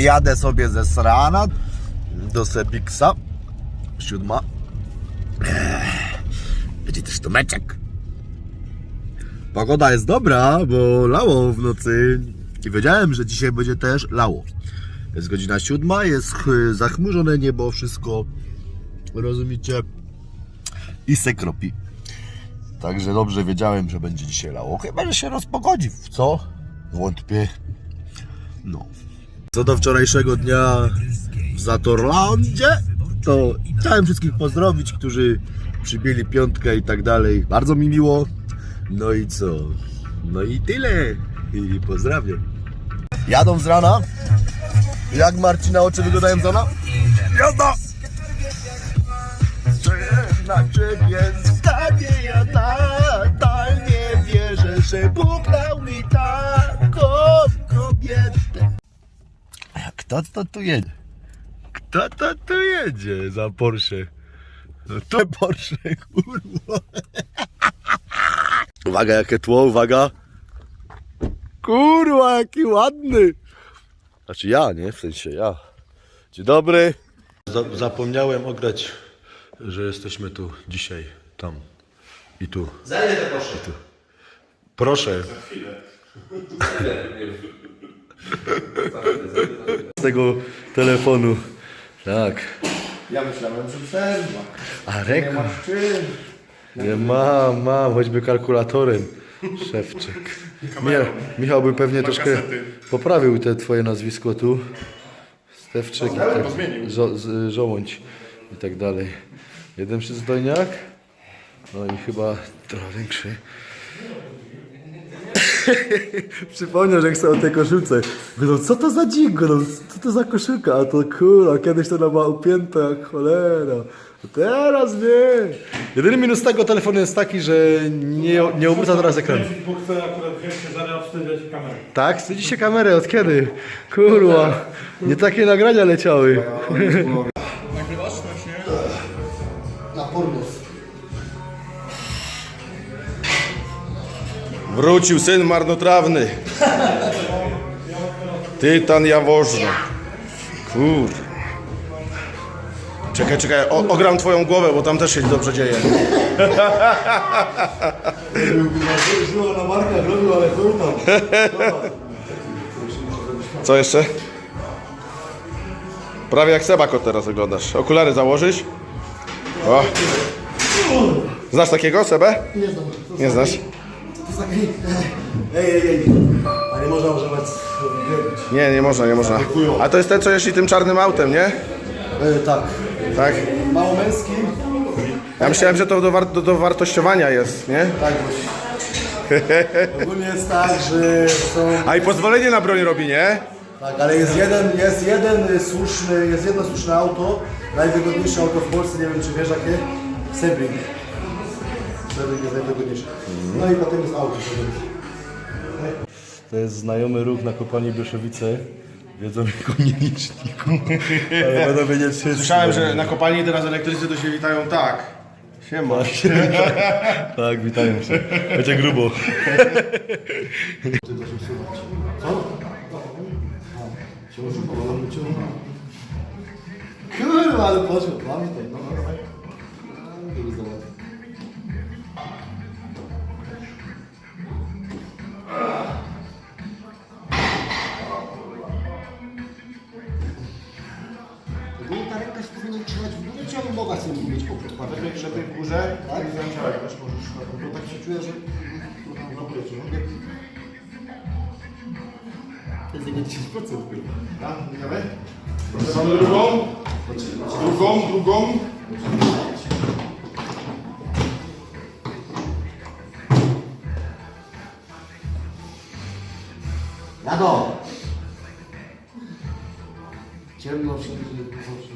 Jadę sobie ze Srana do Sebiksa. Siódma. Będzie też tomeczek. Pogoda jest dobra, bo lało w nocy i wiedziałem, że dzisiaj będzie też lało. Jest godzina siódma, jest ch- zachmurzone niebo, wszystko, rozumiecie, i se kropi. Także dobrze wiedziałem, że będzie dzisiaj lało. Chyba, że się rozpogodzi, w co? Wątpię. No. Co do wczorajszego dnia w Zatorlandzie, to chciałem wszystkich pozdrowić, którzy przybili piątkę i tak dalej. Bardzo mi miło. No i co? No i tyle. I pozdrawiam. Jadą z rana. Jak Marcina oczy wyglądają z rana? Jazda! Na ciebie stanie ja nadal nie wierzę, że Bóg dał mi taką kobietę. Kto to tu jedzie? Kto to tu jedzie za Porsche? No to Porsche, kurwa. Uwaga, jakie tło, uwaga. Kurwa, jaki ładny. Znaczy ja, nie? W sensie ja. Dzień dobry. Za- Zapomniałem ograć, że jesteśmy tu dzisiaj, tam i tu. Za ile to proszę? Proszę. Z tego telefonu. Tak. Ja myślałem, że przerwa. A Nie rekord. masz czym. Nie mam, mam, choćby kalkulatorem. Szewczyk. Michał, Michał by pewnie troszkę poprawił te twoje nazwisko tu. Stewczyk i tak, żo, z, żołądź i tak dalej. Jeden przystojniak. No i chyba trochę większy. Przypomniał, że chcę o tej koszulce. No co to za dzigo, no, co to za koszulka? A to kurwa, kiedyś to ona była upięta jak cholera. A Teraz nie. Jedyny minus tego telefonu jest taki, że nie, nie obróca teraz ekranu. Bo chcę akurat kamerę. Tak? Wstydzi się kamerę, od kiedy? Kurwa, nie takie nagrania leciały. Na pornos. Wrócił syn marnotrawny. Tytan Jaworzno. Kur. Czekaj, czekaj, o, ogram twoją głowę, bo tam też się dobrze dzieje. Co jeszcze? Prawie jak Sebako teraz wyglądasz. Okulary założyć? O. Znasz takiego, Sebę? Nie znam. Nie znasz? Taki... Ej, ej, ej. A nie można używać wybiegać. Nie, nie można, nie można. A to jest ten, co jeździ tym czarnym autem, nie? E, tak. Tak? Mało męski. Ja myślałem, że to do, war- do, do wartościowania jest, nie? Tak, bo Ogólnie jest tak, że są... A i pozwolenie na broń robi, nie? Tak, ale jest jeden, jest jeden słuszny, jest jedno słuszne auto. Najwygodniejsze auto w Polsce, nie wiem czy wiesz jakie? Sebring. Sebring jest najwygodniejsze. No i potem jest auto. To jest znajomy ruch na kopalni Bieszowice. Wiedzą jako nieliczniku. Ale będą wiedzieć wszyscy. Słyszałem, że na kopalni teraz elektrycy to się witają tak. Siema. Tak, witają się. Będzie grubo. Kurwa, ale poszło, mamy to. No, no, dawaj. Ogólnie ta ręka się powinna trzymać w górze, czy ja bym mogła sobie mieć po prostu? Żeby, żeby w górze, tak? I zamieszać też możesz. Bo tak się czuję, że... No, wiecie, To jest jakieś 10% kurwa. Tak, Mamy drugą. Drugą, drugą. Jado! Ciemno wszędzie, zawsze.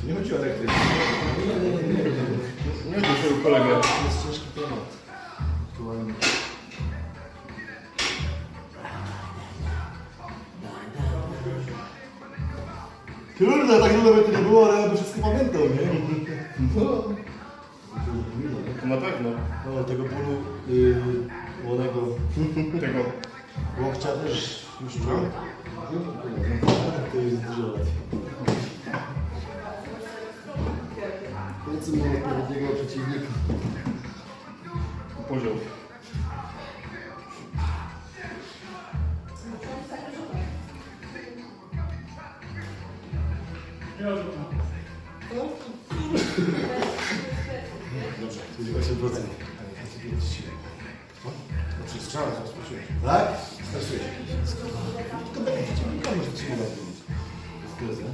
To nie chodzi o elektrykę. Nie chodzi o swojego kolegę. To jest ciężki temat. Aktualnie. Kurde, tak długo by to nie było, ale ja bym wszystko pamiętał, nie? No. Na pewno. No, tego bólu yy, młodego Tego. łokcia też już czułem. To jest dużo łatwiej. W końcu mam odpowiedniego przeciwnika. Poziom. Czyli 8%. Tak? Stresuje się. To będzie przeciwnika, może ci uda Stres, nie?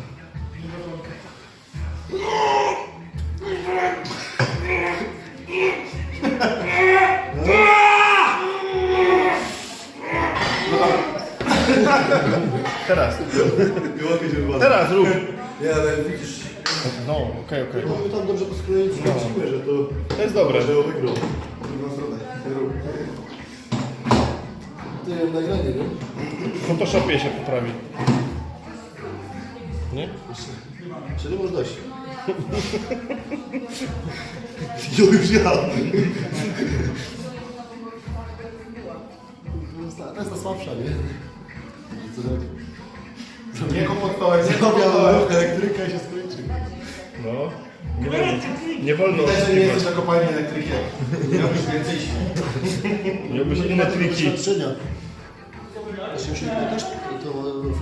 Teraz. Teraz rób. Nie, ale widzisz, No, okej, okej. mamy tam dobrze poskrojeni, skręcimy, dobre. Że wygrał. Drugą stronę. Ty nagranie, nie? W Photoshopie się poprawi. Nie? Czyli dojść. Jo, już ja. To jest ta- To jest ta słabsza, nie? Nie komotowałeś, Nie robię elektryka i się skończy. No. Nie wolno. Nie wolno Widać, że nie jesteś na kopalni elektrykiem. Miałbyś więcej sił. Miałbyś inne triki. Doświadczenia. Znaczy, już ja też to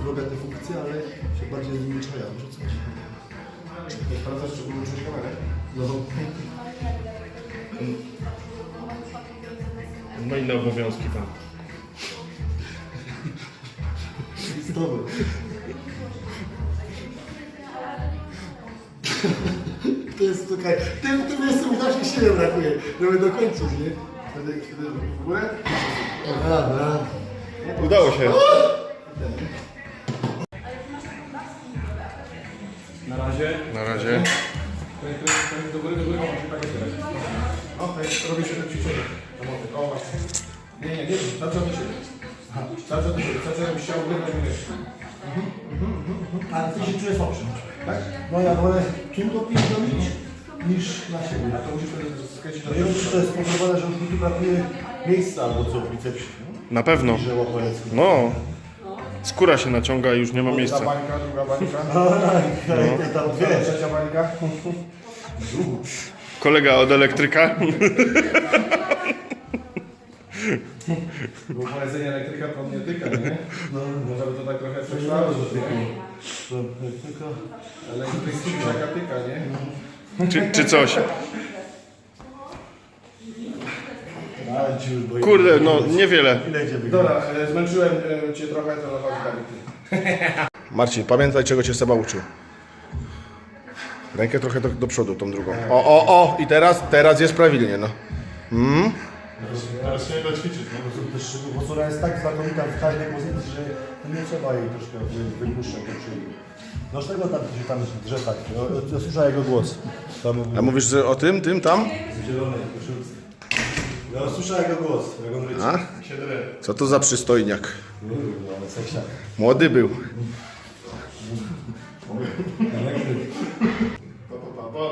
robię te funkcje, ale się bardziej z nimi czają, że coś. Sprawdzasz, czy wyłączyłeś kamerę? No, Ma inne obowiązki tam. znowu. Tutaj, tym, tym miejscu mi zawsze siły brakuje, żeby dokończyć, nie? Wtedy, wtedy w górę? Dobra, dobra. Udało się. Na razie. Na razie. Do góry, do góry, może się tak. Okej, robi się to ćwiczenie. O, właśnie. Nie, nie, nie, cały czas do siebie. Cały czas do siebie, cały czas chciał wygrać mysz. A ty się czujesz słabszy? Tak? No ja wolę tu to pierdolić niż na siebie. To musisz wtedy skręcić No nie wiem, czy to jest spowodowane, że już mi tu brakuje miejsca albo co w bicepsie. Na pewno. Że. No. Skóra się naciąga i już nie ma miejsca. Druga bańka, druga bańka. No. Tam dwie. Trzecia bańka. Kolega od elektryka. Bo polecenie elektryka to nie tyka, nie? No, no. Żeby to tak trochę To prześlało, że tyka. To tylko... Elektryk taka tyka, nie? Czy, czy coś. Kurde, no niewiele. Dobra, e, zmęczyłem e, Cię trochę, to chodź dalej. Marcin, pamiętaj czego Cię Seba uczył. Rękę trochę do, do przodu, tą drugą. O, o, o! I teraz, teraz jest prawidłnie, no. Teraz się da ćwiczyć, no. Też, bo Sora jest tak znakomita w każdej pozycji, że nie trzeba jej troszkę wy- wypuszczać do. No z tego tam się tam drze tak. Ja, słyszałem jego głos. Tam A mówisz że o tym, tym, tam? w zielonej koszulce. Ja słyszałem jego głos, jak on ryczy. A? Co to za przystojniak? Młody był.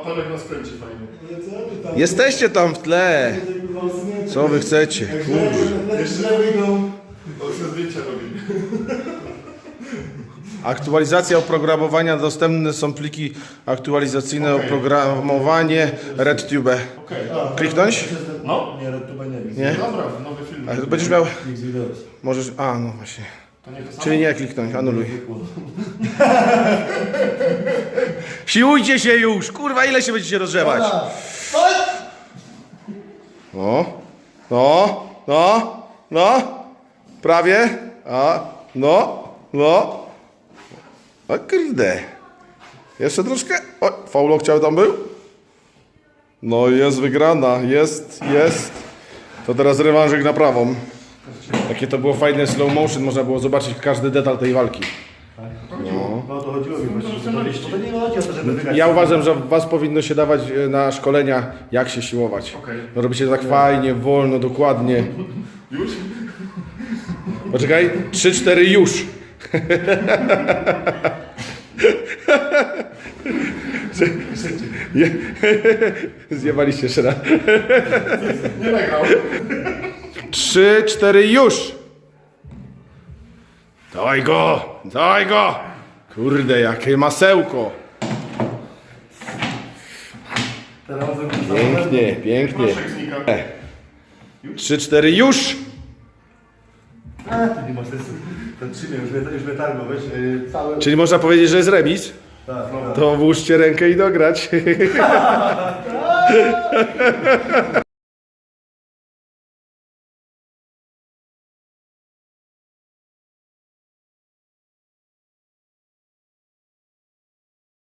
Tomek nas kręci fajnie. Jesteście tam w tle. Co wy chcecie? Jeszcze wyjdą. To się zdjęcia robi. Aktualizacja oprogramowania. Dostępne są pliki aktualizacyjne oprogramowanie RedTube. Kliknąć? No. Nie, to nie. Nie? Dobra, nowy film. A będziesz miał... Możesz... A, no właśnie. Czyli nie kliknąć, anuluj. Siłujcie się już! Kurwa, ile się będziecie rozgrzewać? No, no, no, no, prawie, a, no, no, o kurde, jeszcze troszkę, o, faulo chciał tam był? No jest wygrana, jest, jest, to teraz rewanżyk na prawą. Jakie to było fajne slow motion, można było zobaczyć każdy detal tej walki. No to chodziło mi właśnie. że To, to nie chodzi o to, żeby wygrać. Ja uważam, że was powinno się dawać e, na szkolenia, jak się siłować. No robicie tak fajnie, wolno, dokładnie. Już? Poczekaj, 3-4 już. Je... Zjebaliście jeszcze raz. Nie nagrał. Trzy, cztery, już! Daj go! Daj go! Kurde, jakie masełko! Teraz Pięknie, pięknie. E. Trzy, cztery, już! A, to nie ma sensu. Trzymie, już mnie, już mnie targo, weź, yy, całe... Czyli można powiedzieć, że jest remis? Tak. To włóżcie rękę i dograć.